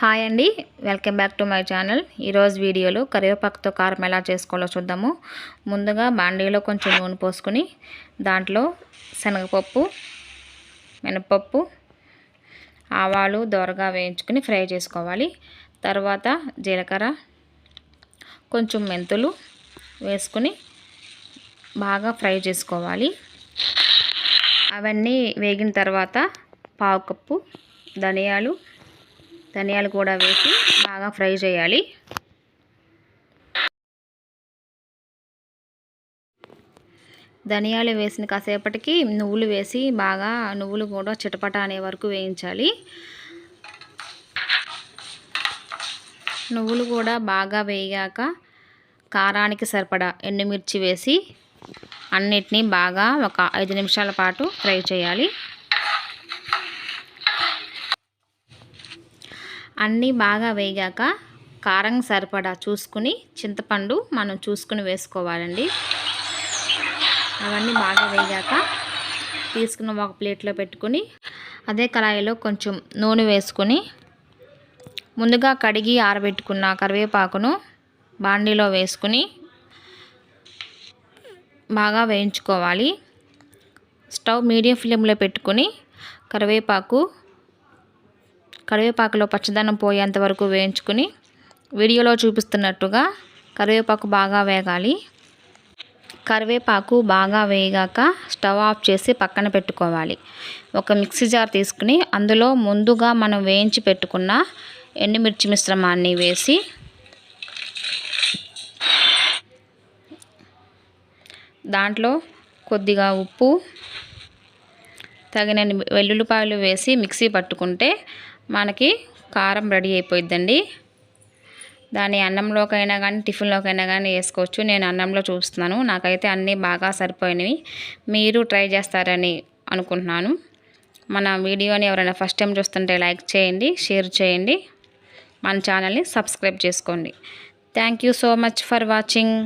Hi అండి. Welcome back to my channel. ఈరోజు వీడియోలో కరివేపాకుతో కారం ఎలా చేసుకోవాలో చూద్దాము. ముందుగా బాండీలో కొంచెం నూనె పోసుకొని దాంట్లో శనగపప్పు మినపప్పు ఆవాలు దోరగా వేయించుకొని ఫ్రై చేసుకోవాలి. తర్వాత జీలకర్ర కొంచెం మెంతులు వేసుకొని బాగా ఫ్రై చేసుకోవాలి. అవన్నీ వేగిన తర్వాత పావు కప్పు ధనియాలు ధనియాలు కూడా వేసి బాగా ఫ్రై చేయాలి. ధనియాలు వేసిన కాసేపటికి నువ్వులు వేసి బాగా నువ్వులు కూడా చిటపట అనే వరకు వేయించాలి. నువ్వులు కూడా బాగా వేగాక కారానికి సరిపడా ఎండుమిర్చి వేసి అన్నిటినీ బాగా ఒక ఐదు నిమిషాల పాటు ఫ్రై చేయాలి. అన్నీ బాగా వేగాక కారం సరిపడా చూసుకుని చింతపండు మనం చూసుకుని వేసుకోవాలండి. అవన్నీ బాగా వేగాక తీసుకున్న ఒక ప్లేట్లో పెట్టుకుని అదే కళాయిలో కొంచెం నూనె వేసుకొని ముందుగా కడిగి ఆరబెట్టుకున్న కరివేపాకును బాండీలో వేసుకుని బాగా వేయించుకోవాలి. స్టవ్ మీడియం ఫ్లేమ్లో పెట్టుకొని కరివేపాకు కరివేపాకులో పచ్చదనం పోయేంత వరకు వేయించుకుని వీడియోలో చూపిస్తున్నట్టుగా కరివేపాకు బాగా వేగాలి. కరివేపాకు బాగా వేగాక స్టవ్ ఆఫ్ చేసి పక్కన పెట్టుకోవాలి. ఒక మిక్సీ జార్ తీసుకుని అందులో ముందుగా మనం వేయించి పెట్టుకున్న ఎండుమిర్చి మిశ్రమాన్ని వేసి దాంట్లో కొద్దిగా ఉప్పు తగినన్ని వెల్లుల్లిపాయలు వేసి మిక్సీ పట్టుకుంటే మనకి కారం రెడీ అయిపోయిద్దండి. దాన్ని అన్నంలోకైనా కానీ టిఫిన్లోకైనా కానీ వేసుకోవచ్చు. నేను అన్నంలో చూస్తున్నాను. నాకైతే అన్నీ బాగా సరిపోయినవి. మీరు ట్రై చేస్తారని అనుకుంటున్నాను. మన వీడియోని ఎవరైనా ఫస్ట్ టైం చూస్తుంటే లైక్ చేయండి షేర్ చేయండి. మన ఛానల్ని సబ్స్క్రైబ్ చేసుకోండి. Thank you so much for watching.